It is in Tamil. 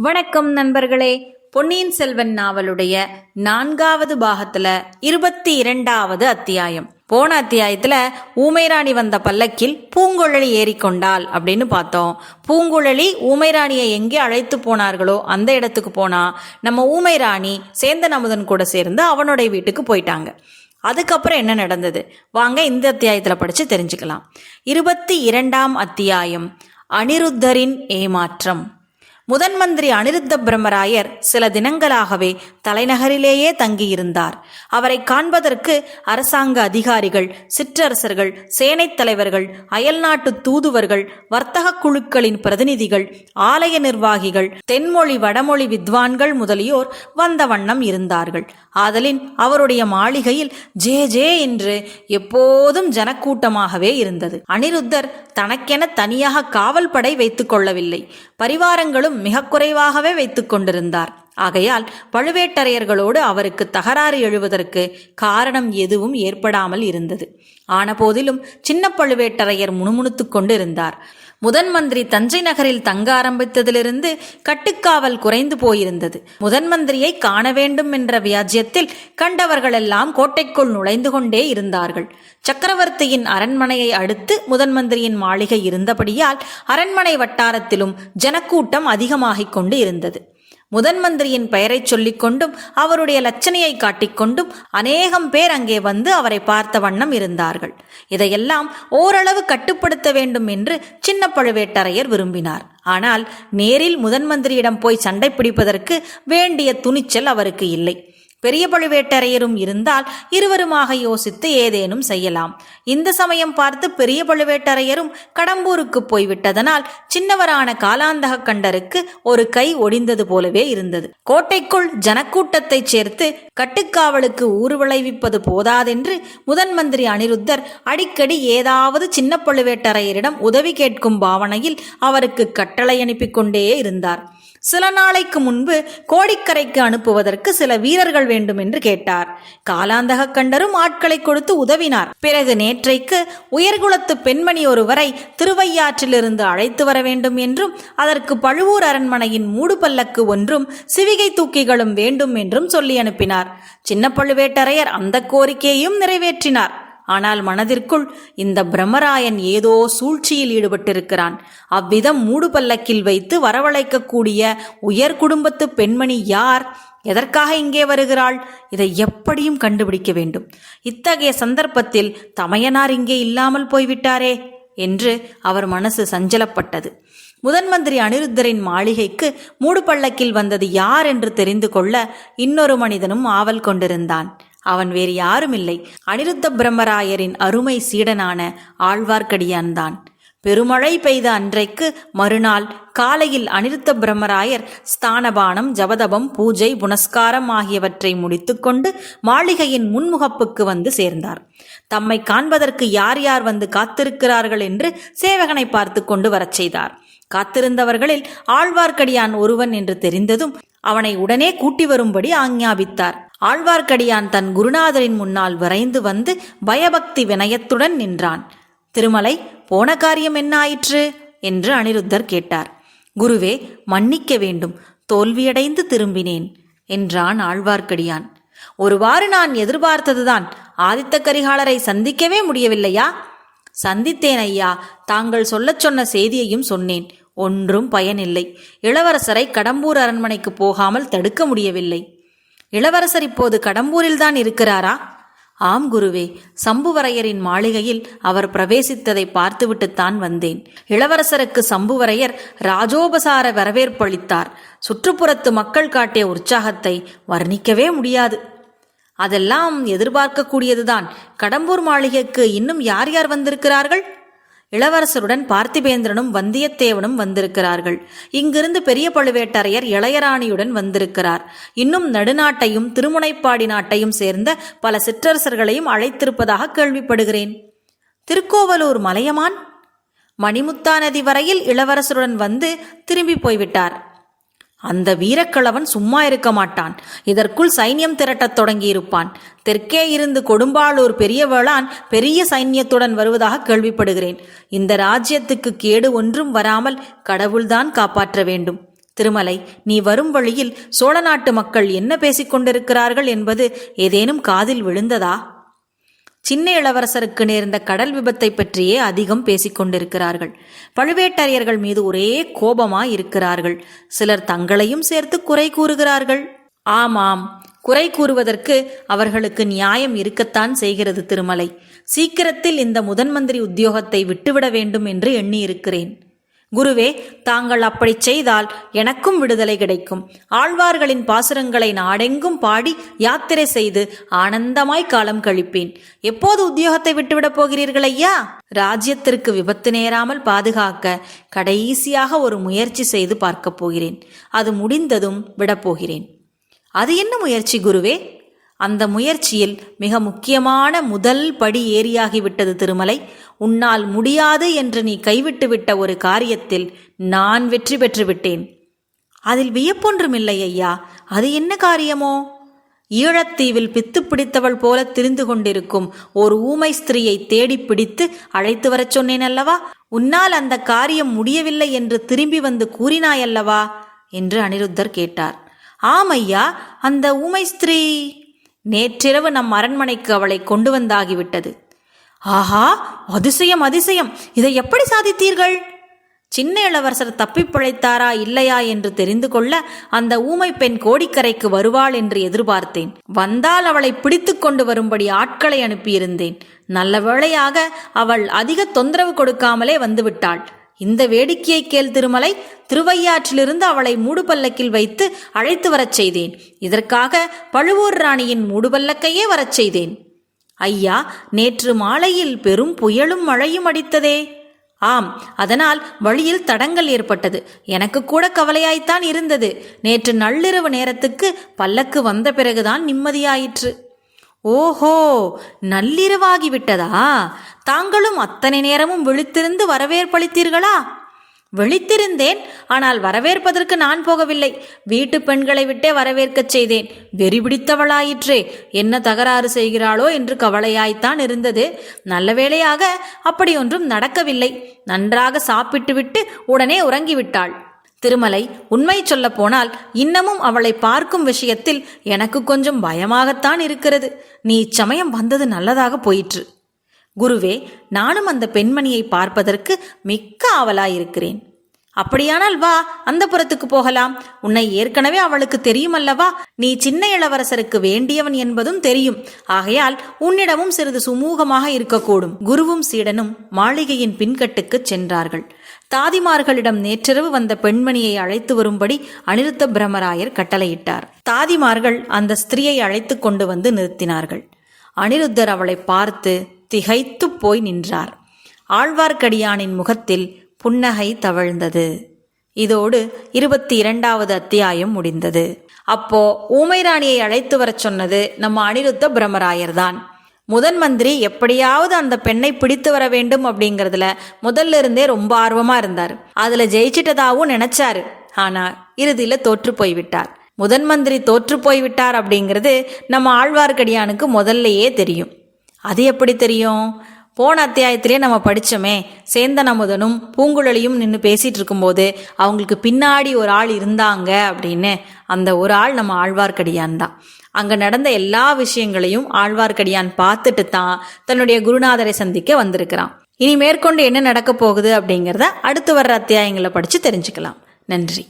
வணக்கம் நண்பர்களே. பொன்னியின் செல்வன் நாவலுடைய நான்காவது பாகத்துல இருபத்தி இரண்டாவது அத்தியாயம். போன அத்தியாயத்துல ஊமைராணி வந்த பல்லக்கில் பூங்குழலி ஏறிக்கொண்டாள் அப்படின்னு பார்த்தோம். பூங்குழலி ஊமைராணியை எங்கே அழைத்து போனார்களோ அந்த இடத்துக்கு போனா நம்ம ஊமைராணி சேந்தன் அமுதன் கூட சேர்ந்து அவனுடைய வீட்டுக்கு போயிட்டாங்க. அதுக்கப்புறம் என்ன நடந்தது? வாங்க இந்த அத்தியாயத்தில் படித்து தெரிஞ்சுக்கலாம். இருபத்தி இரண்டாம் அத்தியாயம். அனிருத்தரின் ஏமாற்றம். முதன் மந்திரி அனிருத்த பிரம்மராயர் சில தினங்களாகவே தலைநகரிலேயே தங்கியிருந்தார். அவரை காண்பதற்கு அரசாங்க அதிகாரிகள் சிற்றரசர்கள் சேனைத் தலைவர்கள் அயல்நாட்டு தூதுவர்கள் வர்த்தக குழுக்களின் பிரதிநிதிகள் ஆலய நிர்வாகிகள் தென்மொழி வடமொழி வித்வான்கள் முதலியோர் வந்த வண்ணம் இருந்தார்கள். ஆதலின் அவருடைய மாளிகையில் ஜே ஜே என்று எப்போதும் ஜனக்கூட்டமாகவே இருந்தது. அனிருத்தர் தனக்கென தனியாக காவல் படை வைத்துக் கொள்ளவில்லை. பரிவாரங்களும் மிக குறைவாகவே வைத்துக் கொண்டிருந்தார். ஆகையால் பழுவேட்டரையர்களோடு அவருக்கு தகராறு எழுவதற்கு காரணம் எதுவும் ஏற்படாமல் இருந்தது. ஆனபோதிலும் சின்ன பழுவேட்டரையர் முணுமுணுத்துக் கொண்டு இருந்தார் முதன் மந்திரி தஞ்சை நகரில் தங்க ஆரம்பித்ததிலிருந்து கட்டுக்காவல் குறைந்து போயிருந்தது. முதன் மந்திரியை காண வேண்டும் என்ற வியாஜ்யத்தில் கண்டவர்களெல்லாம் கோட்டைக்குள் நுழைந்து கொண்டே இருந்தார்கள். சக்கரவர்த்தியின் அரண்மனையை அடுத்து முதன் மந்திரியின் மாளிகை இருந்தபடியால் அரண்மனை வட்டாரத்திலும் ஜனக்கூட்டம் அதிகமாகிக் கொண்டு இருந்தது. முதன் மந்திரியின் பெயரைச் சொல்லிக் கொண்டும் அவருடைய லட்சணையை காட்டிக்கொண்டும் அநேகம் பேர் அங்கே வந்து அவரை பார்த்த வண்ணம் இருந்தார்கள். இதையெல்லாம் ஓரளவு கட்டுப்படுத்த வேண்டும் என்று சின்ன பழுவேட்டரையர் விரும்பினார். ஆனால் நேரில் முதன் மந்திரியிடம் போய் சண்டை பிடிப்பதற்கு வேண்டிய துணிச்சல் அவருக்கு இல்லை. பெரிய பழுவேட்டரையரும் இருந்தால் இருவருமாக யோசித்து ஏதேனும் செய்யலாம். இந்த சமயம் பார்த்து பெரிய பழுவேட்டரையரும் கடம்பூருக்கு போய்விட்டதனால் சின்னவரான காலாந்தக கண்டருக்கு ஒரு கை ஒடிந்தது போலவே இருந்தது. கோட்டைக்குள் ஜனக்கூட்டத்தைச் சேர்த்து கட்டுக்காவலுக்கு ஊறு விளைவிப்பது போதாதென்று முதன் மந்திரி அனிருத்தர் அடிக்கடி ஏதாவது சின்ன பழுவேட்டரையரிடம் உதவி கேட்கும் பாவனையில் அவருக்கு கட்டளை அனுப்பிக் கொண்டே இருந்தார். சில நாளைக்கு முன்பு கோடிக்கரைக்கு அனுப்புவதற்கு சில வீரர்கள் வேண்டும் என்று கேட்டார். காலாந்தக கண்டரும் ஆட்களை கொடுத்து உதவினார். பிறகு நேற்றைக்கு உயர்குலத்து பெண்மணி ஒருவரை திருவையாற்றிலிருந்து அழைத்து வர வேண்டும் என்றும் அதற்கு பழுவூர் அரண்மனையின் மூடு பல்லக்கு ஒன்றும் சிவிகை தூக்கிகளும் வேண்டும் என்றும் சொல்லி அனுப்பினார். சின்ன பழுவேட்டரையர் அந்த கோரிக்கையையும் நிறைவேற்றினார். ஆனால் மனதிற்குள் இந்த பிரம்மராயன் ஏதோ சூழ்ச்சியில் ஈடுபட்டிருக்கிறான். அவ்விதம் மூடு பல்லக்கில் வைத்து வரவழைக்கக்கூடிய உயர் குடும்பத்து பெண்மணி யார்? எதற்காக இங்கே வருகிறாள்? இதை எப்படியும் கண்டுபிடிக்க வேண்டும். இத்தகைய சந்தர்ப்பத்தில் தமையனார் இங்கே இல்லாமல் போய்விட்டாரே என்று அவர் மனசு சஞ்சலப்பட்டது. முதன் மந்திரி அனிருத்தரின் மாளிகைக்கு மூடு பள்ளக்கில் வந்தது யார் என்று தெரிந்து கொள்ள இன்னொரு மனிதனும் ஆவல் கொண்டிருந்தான். அவன் வேறு யாருமில்லை. அனிருத்த பிரம்மராயரின் அருமை சீடனான ஆழ்வார்க்கடியான்தான். பெருமழை பெய்த அன்றைக்கு மறுநாள் காலையில் அனிருத்த பிரம்மராயர் ஸ்தானபானம் ஜபதபம் பூஜை புனஸ்காரம் ஆகியவற்றை முடித்துக்கொண்டு மாளிகையின் முன்முகப்புக்கு வந்து சேர்ந்தார். தம்மை காண்பதற்கு யார் யார் வந்து காத்திருக்கிறார்கள் என்று சேவகனை பார்த்து கொண்டு வரச் செய்தார். காத்திருந்தவர்களில் ஆழ்வார்க்கடியான் ஒருவன் என்று தெரிந்ததும் அவனை உடனே கூட்டி வரும்படி ஆஞ்ஞாபித்தார். ஆழ்வார்க்கடியான் தன் குருநாதரின் முன்னால் விரைந்து வந்து பயபக்தி வினயத்துடன் நின்றான். திருமலை போன காரியம் என்ன ஆயிற்று என்று அனிருத்தர் கேட்டார். குருவே மன்னிக்க வேண்டும். தோல்வியடைந்து திரும்பினேன் என்றான் ஆழ்வார்க்கடியான். ஒருவாறு நான் எதிர்பார்த்ததுதான். ஆதித்த கரிகாலரை சந்திக்கவே முடியவில்லையா? சந்தித்தேன் ஐயா. தாங்கள் சொல்லச் சொன்ன செய்தியையும் சொன்னேன். ஒன்றும் பயனில்லை. இளவரசரை கடம்பூர் அரண்மனைக்கு போகாமல் தடுக்க முடியவில்லை. இளவரசர் இப்போது கடம்பூரில்தான் இருக்கிறாரா? ஆம் குருவே சம்புவரையரின் மாளிகையில் அவர் பிரவேசித்ததை பார்த்துவிட்டுத்தான் வந்தேன். இளவரசருக்கு சம்புவரையர் ராஜோபசார வரவேற்பளித்தார். சுற்றுப்புறத்து மக்கள் காட்டிய உற்சாகத்தை வர்ணிக்கவே முடியாது. அதெல்லாம் எதிர்பார்க்கக்கூடியதுதான். கடம்பூர் மாளிகைக்கு இன்னும் யார் யார் வந்திருக்கிறார்கள்? இளவரசருடன் பார்த்திபேந்திரனும் வந்தியத்தேவனும் வந்திருக்கிறார்கள். இங்கிருந்து பெரிய பழுவேட்டரையர் இளையராணியுடன் வந்திருக்கிறார். இன்னும் நடுநாட்டையும் திருமுனைப்பாடி நாட்டையும் சேர்ந்த பல சிற்றரசர்களையும் அழைத்திருப்பதாக கேள்விப்படுகிறேன். திருக்கோவலூர் மலையமான்? மணிமுத்தா நதி வரையில் இளவரசருடன் வந்து திரும்பி போய்விட்டார். அந்த வீரக்கிழவன் சும்மா இருக்க மாட்டான். இதற்குள் சைன்யம் திரட்டத் தொடங்கியிருப்பான். தெற்கே இருந்து கொடும்பாளூர் பெரிய வேளான் பெரிய சைன்யத்துடன் வருவதாக கேள்விப்படுகிறேன். இந்த ராஜ்யத்துக்கு கேடு ஒன்றும் வராமல் கடவுள்தான் காப்பாற்ற வேண்டும். திருமலை நீ வரும் வழியில் சோழ நாட்டு மக்கள் என்ன பேசிக் கொண்டிருக்கிறார்கள் என்பது ஏதேனும் காதில் விழுந்ததா? சின்ன இளவரசருக்கு நேர்ந்த கடல் விபத்தை பற்றியே அதிகம் பேசிக்கொண்டிருக்கிறார்கள் பழுவேட்டரையர்கள் மீது ஒரே கோபமாய் இருக்கிறார்கள். சிலர் தங்களையும் சேர்த்து குறை கூறுகிறார்கள். ஆமாம் குறை கூறுவதற்கு அவர்களுக்கு நியாயம் இருக்கத்தான் செய்கிறது திருமலை. சீக்கிரத்தில் இந்த முதன் மந்திரி உத்தியோகத்தை விட்டுவிட வேண்டும் என்று எண்ணியிருக்கிறேன். குருவே தாங்கள் அப்படி செய்தால் எனக்கும் விடுதலை கிடைக்கும். ஆழ்வார்களின் பாசுரங்களை நாடெங்கும் பாடி யாத்திரை செய்து ஆனந்தமாய் காலம் கழிப்பேன். எப்போது உத்தியோகத்தை விட்டுவிடப் போகிறீர்கள் ஐயா? ராஜ்யத்திற்கு விபத்து நேராமல் பாதுகாக்க கடைசியாக ஒரு முயற்சி செய்து பார்க்கப் போகிறேன். அது முடிந்ததும் விடப்போகிறேன் அது என்ன முயற்சி குருவே? அந்த முயற்சியில் மிக முக்கியமான முதல் படி ஏறியாகிவிட்டது திருமலை. உன்னால் முடியாது என்று நீ கைவிட்டுவிட்ட ஒரு காரியத்தில் நான் வெற்றி பெற்று விட்டேன். அதில் வியப்பொன்றுமில்லை ஐயா. அது என்ன காரியமோ? ஈழத்தீவில் பித்து பிடித்தவள் போல திரிந்து கொண்டிருக்கும் ஒரு ஊமை ஸ்திரீயை தேடி பிடித்து அழைத்து வரச் சொன்னேன் அல்லவா? உன்னால் அந்த காரியம் முடியவில்லை என்று திரும்பி வந்து கூறினாயல்லவா என்று அனிருத்தர் கேட்டார். ஆம் ஐயா. அந்த ஊமை ஸ்திரீ நேற்றிரவு நம் அரண்மனைக்கு அவளை கொண்டு வந்தாகிவிட்டது. ஆஹா அதிசயம் அதிசயம். இதை எப்படி சாதித்தீர்கள்? சின்ன இளவரசர் தப்பிப் பிழைத்தாரா இல்லையா என்று தெரிந்து கொள்ள அந்த ஊமை பெண் கோடிக்கரைக்கு வருவாள் என்று எதிர்பார்த்தேன். வந்தால் அவளை பிடித்து கொண்டு வரும்படி ஆட்களை அனுப்பியிருந்தேன். நல்ல வேளையாக அவள் அதிக தொந்தரவு கொடுக்காமலே வந்துவிட்டாள். இந்த வேடிக்கையை கேள் திருமலை. திருவையாற்றிலிருந்து அவளை மூடுபல்லக்கில் வைத்து அழைத்து வரச் செய்தேன். இதற்காக பழுவூர் ராணியின் மூடுபல்லக்கையே வரச் செய்தேன். ஐயா நேற்று மாலையில் பெரும் புயலும் மழையும் அடித்ததே. ஆம் அதனால் வழியில் தடங்கள் ஏற்பட்டது. எனக்கு கூட கவலையாய்த்தான் இருந்தது. நேற்று நள்ளிரவு நேரத்துக்கு பல்லக்கு வந்த பிறகுதான் நிம்மதியாயிற்று. ஓஹோ நள்ளிரவாகிவிட்டதா தாங்களும் அத்தனை நேரமும் விழித்திருந்து வரவேற்பளித்தீர்களா? விழித்திருந்தேன் ஆனால் வரவேற்பதற்கு நான் போகவில்லை. வீட்டு பெண்களை விட்டே வரவேற்கச் செய்தேன். வெறி பிடித்தவளாயிற்றே என்ன தகராறு செய்கிறாளோ என்று கவலையாய்த்தான் இருந்தது. நல்ல வேளையாக அப்படி ஒன்றும் நடக்கவில்லை. நன்றாக சாப்பிட்டுவிட்டு உடனே உறங்கிவிட்டாள். திருமலை உண்மை சொல்லப் போனால் இன்னமும் அவளை பார்க்கும் விஷயத்தில் எனக்கு கொஞ்சம் பயமாகத்தான் இருக்கிறது. நீ இச்சமயம் வந்தது நல்லதாக போயிற்று. குருவே நானும் அந்த பெண்மணியை பார்ப்பதற்கு மிக்க ஆவலாயிருக்கிறேன். அப்படியானால் வா அந்த புறத்துக்கு போகலாம். உன்னை ஏற்கனவே அவளுக்கு தெரியும் அல்லவா நீ சின்ன இளவரசருக்கு வேண்டியவன் என்பதும் தெரியும். ஆகையால் உன்னிடமும் சிறிது சுமூகமாக இருக்கக்கூடும். குருவும் சீடனும் மாளிகையின் பின்கட்டுக்குச் சென்றார்கள். தாதிமார்களிடம் நேற்றிரவு வந்த பெண்மணியை அழைத்து வரும்படி அனிருத்த பிரம்மராயர் கட்டளையிட்டார். தாதிமார்கள் அந்த ஸ்திரீயை அழைத்து கொண்டு வந்து நிறுத்தினார்கள். அனிருத்தர் அவளை பார்த்து திகைத்துப் போய் நின்றார். ஆழ்வார்க்கடியானின் முகத்தில் புன்னகை தவழ்ந்தது. இதோடு இருபத்தி இரண்டாவது அத்தியாயம் முடிந்தது. அப்போ ஊமை ராணியை அழைத்து வரச் சொன்னது நம்ம அனிருத்த பிரம்மராயர்தான். முதன் மந்திரி எப்படியாவது அந்த பெண்ணை பிடித்து வர வேண்டும் அப்படிங்கறதுல முதல்ல இருந்தே ரொம்ப ஆர்வமா இருந்தார். அதுல ஜெயிச்சிட்டதாவும் நினைச்சாரு. ஆனா இறுதியில தோற்று போய்விட்டார். முதன் மந்திரி தோற்று போய்விட்டார் அப்படிங்கிறது நம்ம ஆழ்வார்க்கடியானுக்கு முதல்லயே தெரியும். அது எப்படி தெரியும்? போன அத்தியாயத்திலே நம்ம படிச்சோமே சேந்தன் அமுதனும் பூங்குழலியும் நின்று பேசிகிட்டு இருக்கும்போது அவங்களுக்கு பின்னாடி ஒரு ஆள் இருந்தாங்க அப்படின்னு அந்த ஒரு ஆள் நம்ம ஆழ்வார்க்கடியான் தான். அங்கே நடந்த எல்லா விஷயங்களையும் ஆழ்வார்க்கடியான் பார்த்துட்டு தான் தன்னுடைய குருநாதரை சந்திக்க வந்திருக்கிறான். இனி மேற்கொண்டு என்ன நடக்க போகுது அப்படிங்கிறத அடுத்து வர்ற அத்தியாயங்களை படித்து தெரிஞ்சுக்கலாம். நன்றி.